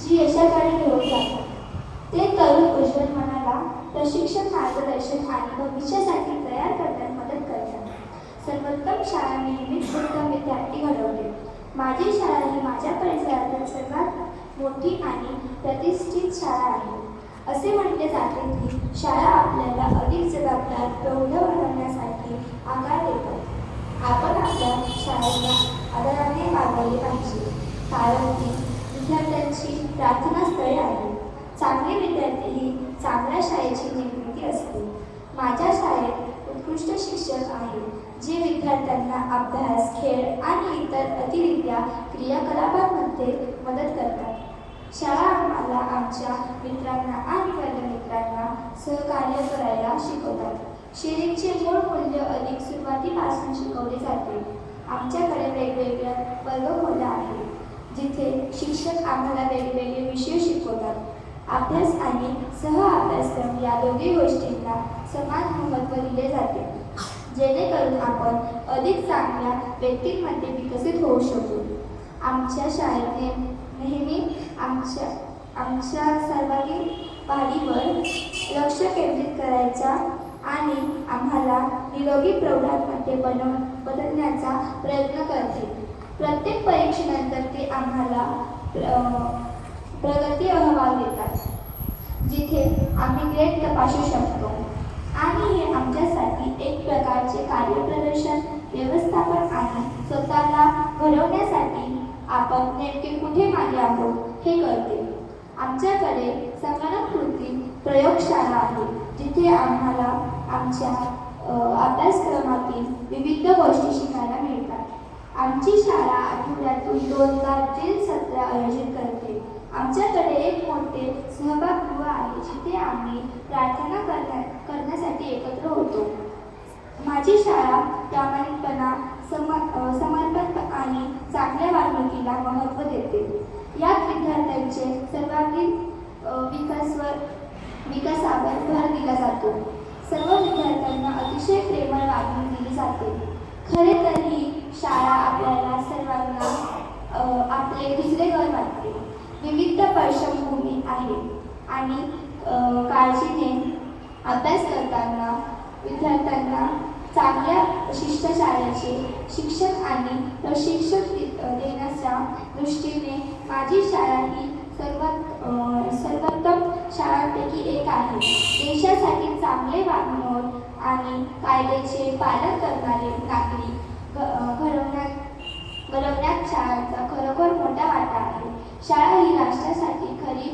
जी यशाकडे घेऊन जातात. ते तरुण उज्ज्वल मनाला प्रशिक्षण मार्गदर्शन आणि भविष्यासाठी तयार करण्यात मदत करतात. सर्वोत्तम शाळा नेहमीच उत्तम विद्यार्थी घडवते. माझी शाळा ही माझ्या परिसरातील सर्वात मोठी आणि प्रतिष्ठित शाळा आहे. असे म्हटले जाते की शाळा आपल्याला अधिक जबाबदार प्रौढ बनवण्यासाठी आकार देतात. आपण आपल्या शाळेला आदराने वागवले पाहिजे. कारण की विद्यार्थ्यांची प्रार्थनास्थळे आहे चांगले विद्यार्थी ही चांगल्या शाळेची निर्मिती असते. माझ्या शाळेत उत्कृष्ट शिक्षक आहेत जे विद्यार्थ्यांना अभ्यास खेळ आणि इतर अतिरिक्त क्रियाकलापांमध्ये मदत करतात. शाळा आम्हाला आमच्या मित्रांना आणि वर्गमित्रांना सहकार्य करायला शिकवतात. शेरीचे मूळ मूल्य अधिक सुरुवातीपासून शिकवले जाते. आमच्याकडे वेगवेगळ्या वर्गखोल्या आहेत. जिथे शिक्षक आम्हाला वेगवेगळे विषय शिकवतात. अभ्यास आणि सह अभ्यासक्रम या दोघी गोष्टींना समान महत्त्व दिले जाते. जेणेकरून आपण अधिक चांगल्या व्यक्तींमध्ये विकसित होऊ शकू. आमच्या शाळेने नेहमी आमच्या आमच्या सर्वांगीण वाढीवर लक्ष केंद्रित करायचा आणि आम्हाला निरोगी प्रौढांमध्ये बनव बदलण्याचा प्रयत्न करते. प्रत्येक परीक्षेनंतर ते आम्हाला प्र- प्रगती अहवाल देतात जिथे आम्ही ग्रेड तपासू शकतो. आणि हे आमच्यासाठी एक प्रकारचे कार्यप्रदर्शन व्यवस्थापन आहे स्वतःला घडवण्यासाठी आपण नेमके कुठे मागे आहोत हे कळते. आमच्याकडे संगणक कृती प्रयोगशाळा आहे जिथे आम्हाला आमच्या अभ्यासक्रमातील विविध गोष्टी शिकायला मिळतात. आमची शाळा आठवड्यातून दोनदा ड्रिल सत्र आयोजित करते. आमच्याकडे एक मोठे सहभागगृह आहे जिथे आम्ही प्रार्थना करण्या करण्यासाठी एकत्र होतो. माझी शाळा प्रामाणिकपणा सम समर्पण आणि चांगल्या वागणुकीला महत्त्व देते. यात विद्यार्थ्यांचे सर्वांगीण विकासवर विकासावर भर दिला जातो. सर्व विद्यार्थ्यांना अतिशय प्रेमळ वागणूक दिली जाते खरे तर ही शाळा आपल्याला सर्वांना अ, आपले दुसरे घर वाटते विविध पार्श्वभूमी आहे. आणि काळजीने अभ्यास करताना विद्यार्थ्यांना चांगल्या शिष्टशाळेचे शिक्षण आणि प्रशिक्षण देण्याच्या दृष्टीने माझी शाळा ही सर्वात सर्वोत्तम शाळांपैकी एक आहे. देशासाठी चांगले वागणूक आणि कायद्याचे पालन करणारे नागरिक घडवण्यात घडवण्यात शाळांचा खरोखर मोठा वाटा आहे शाळा ही राष्ट्रासाठी खरी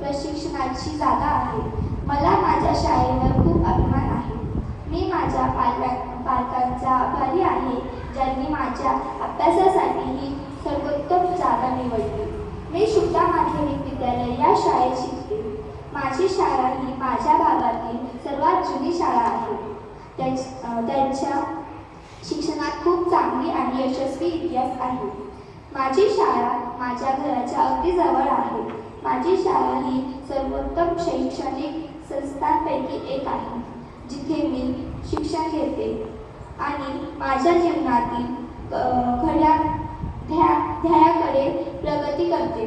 प्रशिक्षणाची जागा आहे. मला माझ्या शाळेवर खूप अभिमान आहे. मी माझ्या पालक पालकांचा आभारी आहे ज्यांनी माझ्या अभ्यासासाठी ही सर्वोत्तम जागा निवडली. मी शुक्ला माध्यमिक विद्यालय या शाळेत शिकते. माझी शाळा ही माझ्या भागातील सर्वात जुनी शाळा आहे. त्यांच्या शिक्षणात खूप चांगली आणि यशस्वी इतिहास आहे. माझी शाळा माझ्या घराच्या अगदी जवळ आहे. माझी शाळा ही सर्वोत्तम शैक्षणिक संस्थांपैकी एक आहे जिथे मी शिक्षण घेते. आणि माझ्या जीवनातील घड्या खऱ्या ध्या ध्येयाकडे प्रगती करते.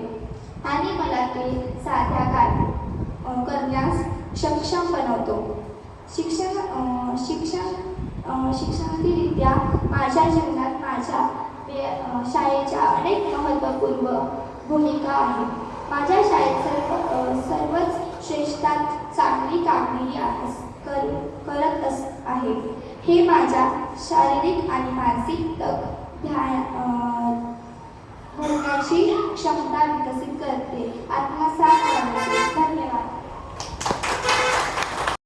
आणि मला ते साध्या कार्य करण्यास सक्षम बनवतो. शिक्षण शिक्षण अ, माझ्या जीवनात म्हणजे, शाळेच्या अनेक महत्त्वपूर्ण भूमिका आहे माझ्या शाळेत सर्व सर्वच श्रेष्ठात चांगली कामगिरी कर करत अस आहे. हे माझ्या शारीरिक आणि मानसिक तक ध्यान क्षमता विकसित करते. आत्मा